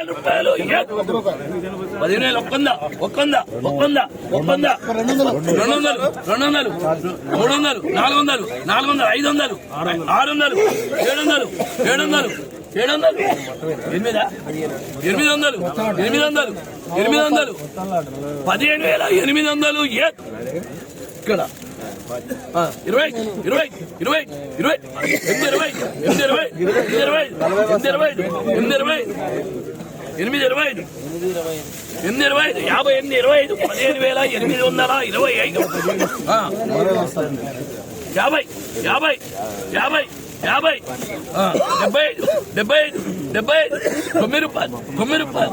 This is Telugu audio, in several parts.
వేల రూపాయలు పదిహేను వేలు ఒక్కొంద ఒక్కంద ఒక్కొంద ఒక్కొంద. రెండు వందలు రెండు వందలు మూడు వందలు నాలుగు వందలు నాలుగు వందలు ఐదు వందలు ఆరు వందలు ఏడు వందలు ఏడు వందలు ఏడు వందలు ఎనిమిదా? ఎనిమిది వందలు ఎనిమిది వందలు ఎనిమిది వందలు పదిహేను వేల ఎనిమిది వందలు ఏ? ఇక్కడ. ఇరవై ఇరవై ఇరవై ఇరవై. ఎనిమిది ఇరవై ఎనిమిది ఇరవై ఎనిమిది ఇరవై ఎనిమిది ఇరవై ఎనిమిది ఇరవై. ఎనిమిది ఇరవై ఐదు. ఎనిమిది ఇరవై ఐదు. యాభై ఎనిమిది ఇరవై ఐదు. పదిహేను వేల ఎనిమిది వందల ఇరవై ఐదు. యాభై యాభై యాభై యాభై. డెబ్బై ఐదు డెబ్బై ఐదు డెబ్బై ఐదు. తొమ్మిది రూపాయలు తొమ్మిది రూపాయలు.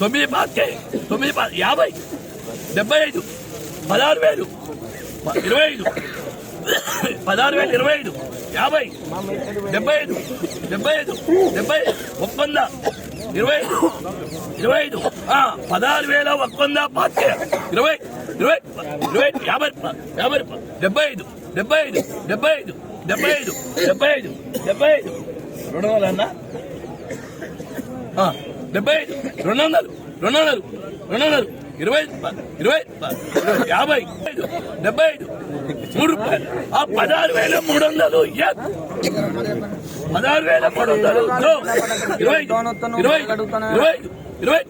తొమ్మిది పాతికే తొమ్మిది పా యాభై డెబ్బై ఐదు. పదహారు వేలు ఇరవై ఐదు. పదహారు వేలు ఇరవై ఐదు. యాభై డెబ్బై ఐదు డెబ్బై ఐదు డెబ్బై ఒప్పంద ఇరవై ఐదు ఇరవై ఐదు. పదహారు వేల ఒప్పంద పాతి ఇరవై ఇరవై ఇరవై యాభై యాభై డెబ్బై ఐదు డెబ్బై ఐదు డెబ్బై ఐదు డెబ్బై ఐదు డెబ్బై ఐదు డెబ్బై ఐదు. రెండు వందలు అన్న? డెబ్బై ఐదు రెండు వందలు. రెండు వందలు రెండు వందలు ఇరవై ఇరవై యాభై ఐదు డెబ్బై ఐదు మూడు రూపాయలు. ఆ పదహారు వేల మూడు వందలు పదహారు వేల మూడు వందలు ఇరవై ఇరవై ఐదు, ఇరవై ఇరవై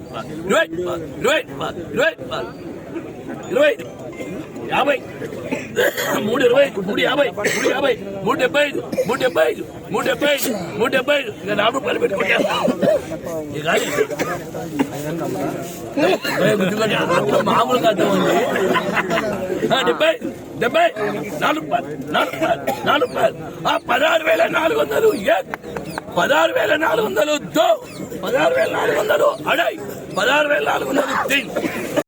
ఇరవై ఇరవై ఇరవై ఇరవై ఐదు. యాభై. మూడు ఇరవై మూడు యాభై మూడు యాభై మూడు డెబ్బై ఐదు మూడు డెబ్బై ఐదు మూడు డెబ్బై ఐదు మూడు డెబ్బై ఐదు. ఇంకా నాలుగు రూపాయలు పెట్టుకుంటాను మామూలు కాదు. డెబ్బై డెబ్బై నాలుగు రూపాయలు నాలుగు రూపాయలు నాలుగు రూపాయలు ఆ పదహారు వేల నాలుగు వందలు పదహారు వేల నాలుగు వందలు దో. పదహారు వేల నాలుగు వందలు అడై పదహారు వేల నాలుగు వందలు తిన్.